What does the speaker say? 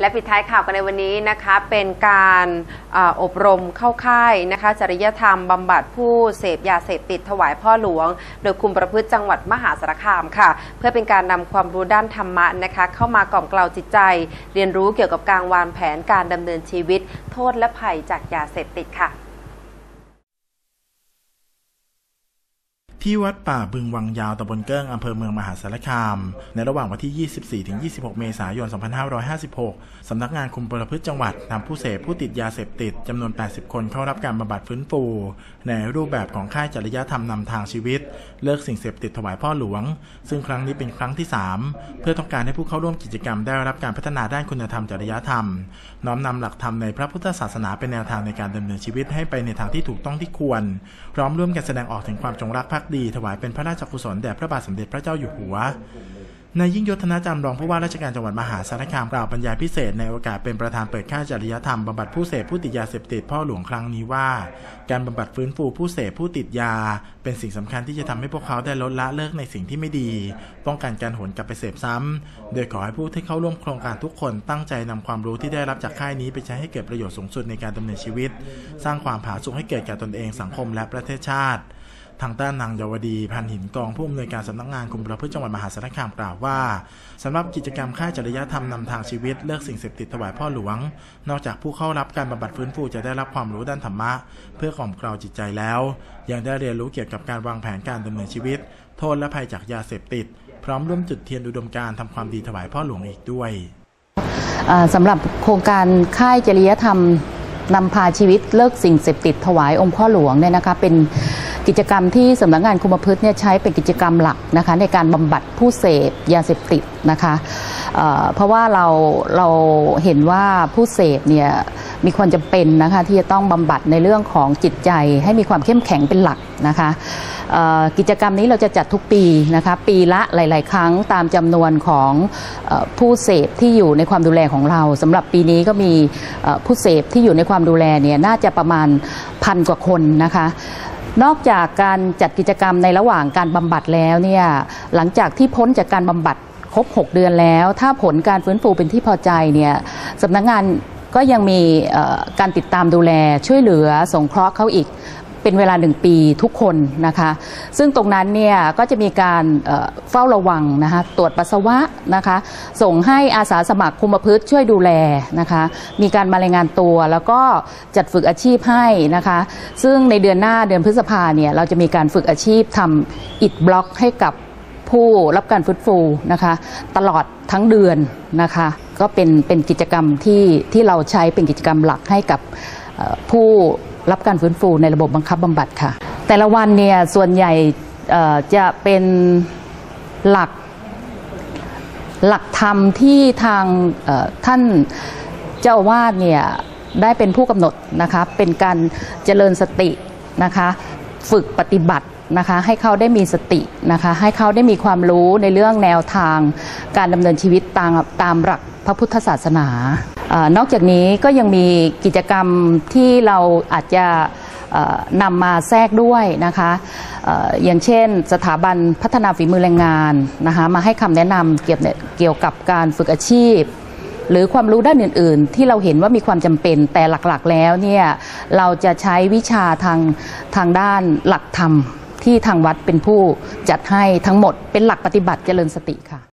และปิดท้ายข่าวกันในวันนี้นะคะเป็นการอาอบรมเข้าค่ายนะคะจริยธรรมบำบัดผู้เสพยาเสพติดถวายพ่อหลวง โดยคุมประพฤติจังหวัดมหาสารคามค่ะ เพื่อเป็นการนำความรู้ด้านธรรมะนะคะเข้ามากล่อมกล่าวจิตใจ เรียนรู้เกี่ยวกับการวางแผนการดำเนินชีวิต โทษและภัยจากยาเสพติดค่ะ ที่วัดป่าบึงวังยาวตำบลเกิ้งอำเภอเมืองมหาสารคาม ในระหว่างวันที่ 24ถึง26 เมษายน 2556 สำนักงานคุมประพฤติจังหวัดนำผู้เสพผู้ติดยาเสพติดจำนวน 80 คนเข้ารับการบำบัดฟื้นฟู ในรูปแบบของค่ายจริยธรรมนำทางชีวิต เลิกสิ่งเสพติดถวายพ่อหลวง ซึ่งครั้งนี้เป็นครั้งที่ 3 เพื่อต้องการให้ผู้เข้าร่วมกิจกรรมได้รับการพัฒนาด้านคุณธรรมจริยธรรม น้อมนำหลักธรรมในพระพุทธศาสนาเป็นแนวทางในการดำเนินชีวิตให้ไปในทางที่ถูกต้องที่ควร พร้อมร่วมกันแสดงออกถึงความจงรักภักดีถวายเป็นพระราชกุศลแด่พระบาทสมเด็จพระเจ้าอยู่หัวนายยิ่งยศธนาจารองผู้ว่าราชการจังหวัดมหาสารคามกล่าวบรรยายพิเศษในโอกาสเป็นประธานเปิดค่าจริยธรรมบำบัดผู้เสพผู้ติดยาเสพติดพ่อหลวงครั้งนี้ว่า การบำบัดฟื้นฟูผู้เสพผู้ติดยา เป็นสิ่งสำคัญที่จะทำให้พวกเขาได้ลดละเลิกในสิ่งที่ไม่ดี ป้องกันการหวนกลับไปเสพซ้ำโดยขอให้ผู้ที่เข้าร่วมโครงการทุกคนตั้งใจนำความรู้ที่ได้รับจากค่ายนี้ไปใช้ให้เกิดประโยชน์สูงสุดในการดำเนินชีวิต สร้างความผาสุกให้เกิดแก่ตนเองสังคมและประเทศชาติ ทางด้านนางเยาวดีพันหินกองผู้อำนวยการสำนักงานคุมประพฤติจังหวัดมหาสารคามกล่าวว่าสำหรับกิจกรรมค่ายจริยธรรมนำทางชีวิตเลิกสิ่งเสพติดถวายพ่อหลวง นอกจากผู้เข้ารับการบำบัดฟื้นฟูจะได้รับความรู้ด้านธรรมะ เพื่อกล่อมเกลาจิตใจแล้ว ยังได้เรียนรู้เกี่ยวกับการวางแผนการดำเนินชีวิต โทษและภัยจากยาเสพติด พร้อมร่วมจุดเทียนอุดมการทำความดีถวายพ่อหลวงอีกด้วยสำหรับโครงการค่ายจริยธรรมนำพาชีวิตเลิกสิ่งเสพติดถวายองค์พ่อหลวงเนี่ยนะคะเป็น กิจกรรมที่สำนักงานคุมประพฤติเนี่ยใช้เป็นกิจกรรมหลักนะคะในการบำบัดผู้เสพยาเสพติดนะคะเเพราะว่าเราเราเห็นว่าผู้เสพเนี่ยมีความจำเป็นนะคะที่จะต้องบำบัดในเรื่องของจิตใจให้มีความเข้มแข็งเป็นหลักนะคะกิจกรรมนี้เราจะจัดทุกปีนะคะปีละหลาย ๆ ครั้งตามจำนวนของอผู้เสพที่อยู่ในความดูแลของเราสำหรับปีนี้ก็มีผู้เสพที่อยู่ในความดูแลเนี่ยน่าจะประมาณพันกว่าคนนะคะ นอกจากการจัดกิจกรรมในระหว่างการบำบัดแล้วเนี่ยหลังจากที่พ้นจากการบำบัดครบ 6 เดือนแล้ว ถ้าผลการฟื้นฟูเป็นที่พอใจเนี่ยสำนักงานก็ยังมีการติดตามดูแลช่วยเหลือสงเคราะห์เขาอีก เป็นเวลาหนึ่งปีทุกคนนะคะ ซึ่งตรงนั้นเนี่ยก็จะมีการเฝ้าระวังนะคะตรวจปัสสาวะนะคะ ส่งให้อาสาสมัครคุมประพฤติช่วยดูแลนะคะ มีการมารายงานตัวแล้วก็จัดฝึกอาชีพให้นะคะ ซึ่งในเดือนหน้าเดือนพฤษภาเนี่ยเราจะมีการฝึกอาชีพทำอิดบล็อกให้กับผู้รับการฟื้นฟูนะคะ ตลอดทั้งเดือนนะคะ ก็เป็นเป็นกิจกรรมที่ที่เราใช้เป็นกิจกรรมหลักให้กับผู้ รับการฟื้นฟูในระบบบังคับบำบัดค่ะ แต่ละวันเนี่ยส่วนใหญ่จะเป็นหลักหลักธรรมที่ทางท่านเจ้าอาวาสเนี่ยได้เป็นผู้กำหนดนะคะเป็นการเจริญสตินะคะฝึกปฏิบัตินะคะให้เขาได้มีสตินะคะให้เขาได้มีความรู้ในเรื่องแนวทางการดำเนินชีวิตตามตามหลัก พระพุทธศาสนาอนอกจากนี้ก็ยังมีกิจกรรมที่เราอาจจะนำมาแทรกด้วยนะคะออย่างเช่น สถาบันพัฒนาฝีมือแรงงานนะคะมาให้คำแนะนำเกี่ยวเกี่ยวกับการฝึกอาชีพ หรือความรู้ด้านอื่น ๆ ที่เราเห็นว่ามีความจำเป็นแต่หลักๆ แล้วเนี่ยเราจะใช้วิชาทางทางด้านหลักธรรมที่ทางวัดเป็นผู้จัดให้ทั้งหมดเป็นหลักปฏิบัติเจริญสติค่ะ